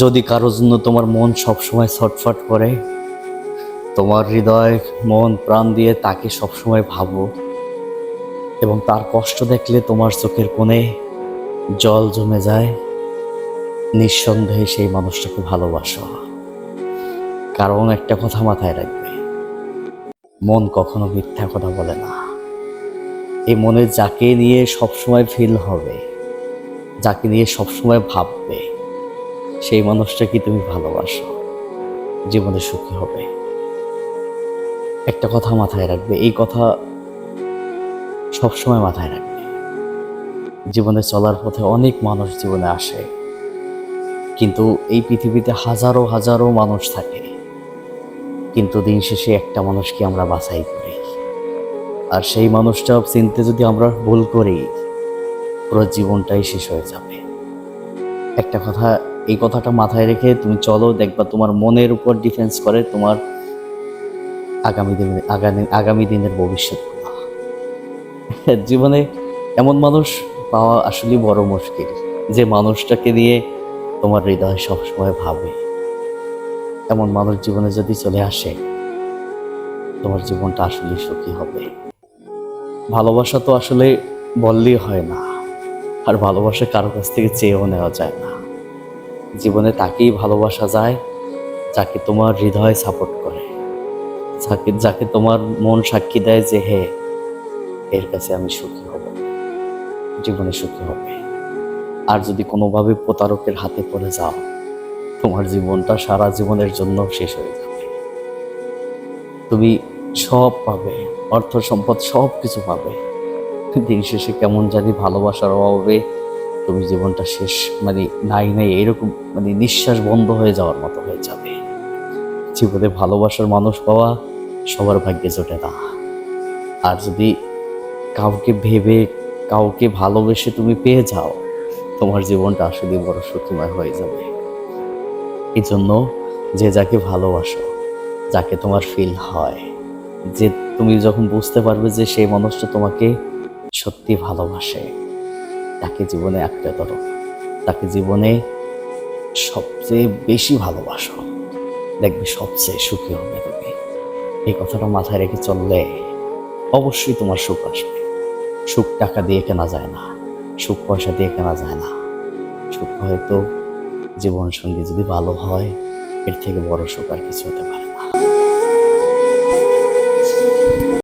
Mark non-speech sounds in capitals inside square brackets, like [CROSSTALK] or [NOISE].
যদি কারও জন্য তোমার মন সবসময় ছটফট করে, তোমার হৃদয়, মন, প্রাণ দিয়ে তাকে সবসময় ভাবো এবং তার কষ্ট দেখলে তোমার চোখের কোণে জল জমে যায়, নিঃসন্দেহে সেই মানুষটাকে ভালোবাসো। কারণ একটা কথা মাথায় রাখবে, মন কখনো মিথ্যা কথা বলে না। এই মনে যাকে নিয়ে সবসময় ফিল হবে, যাকে নিয়ে সবসময় ভাববে সেই মানুষটাকে তুমি ভালোবাসো? জীবনে সুখী হবে। একটা কথা মাথায় রাখবে, এই কথা সবসময় মাথায় রাখবে। জীবনে চলার পথে অনেক মানুষ জীবনে আসে, কিন্তু এই পৃথিবীতে হাজারো হাজারো মানুষ থাকে। কিন্তু দিন শেষে একটা মানুষকে আমরা বাছাই করি। আর সেই মানুষটা চিনতে যদি আমরা ভুল করি, পুরো জীবনটাই শেষ হয়ে যাবে। একটা কথা, এই কথাটা মাথায় রেখে তুমি চলো, দেখবা তোমার মনের উপর ডিফেন্স করে তোমার আগামী দিনে আগামী আগামী দিনের ভবিষ্যৎ। [LAUGHS] জীবনে এমন মানুষ পাওয়া আসলে বড় মুশকিল, যে মানুষটাকে নিয়ে তোমার হৃদয় সবসময় ভাবে। এমন মানুষ জীবনে যদি চলে আসে, তোমার জীবনটা আসলে সুখী হবে। ভালোবাসা তো আসলে বললেই হয় না। আর ভালোবাসা কারও কাছ থেকে চেয়েও নেওয়া যায় না। জীবনে তাকেই ভালোবাসা যায়, যাকে তোমার হৃদয় সাপোর্ট করে। যাকে যাকে তোমার মন সাক্ষী দেয় যে, হে, এর কাছে আমি সুখী হব। জীবনে সুখী হবে। আর যদি কোনোভাবে প্রতারকের হাতে পড়ে যাও, তোমার জীবনটা সারা জীবনের জন্য শেষ হয়ে যাবে। তুমি সব পাবে, অর্থ সম্পদ সব কিছু পাবে। দিন শেষে কেমন জানি ভালোবাসার অভাবে তুমি জীবনটা শেষ মানে নাই নাই এরকম মানে নিঃশ্বাস বন্ধ হয়ে যাওয়ার মতো হয়ে যাবে। জীবনে ভালোবাসার মানুষ পাওয়া সবার ভাগ্যে জোটে না। আর যদি কাউকে ভেবে, কাউকে ভালোবেসে তুমি পেয়ে যাও, তোমার জীবনটা আসলে বড় সুখীময় হয়ে যাবে। এই জন্য যে যাকে ভালোবাসো, যাকে তোমার ফিল হয়, যে তুমি যখন বুঝতে পারবে যে সেই মানুষটা তোমাকে সত্যি ভালোবাসে, তাকে জীবনে আঁকড়ে ধরো, তাকে জীবনে সবচেয়ে বেশি ভালোবাসো। দেখবে সবচেয়ে সুখী হবে তুমি। এই কথাটা মাথায় রেখে চললে অবশ্যই তোমার সুখ আসবে। সুখ টাকা দিয়ে কেনা যায় না, সুখ পয়সা দিয়ে কেনা যায় না। সুখ হয়তো জীবন সঙ্গী যদি ভালো হয়, এর থেকে বড় সুখ আর কিছু হতে পারে।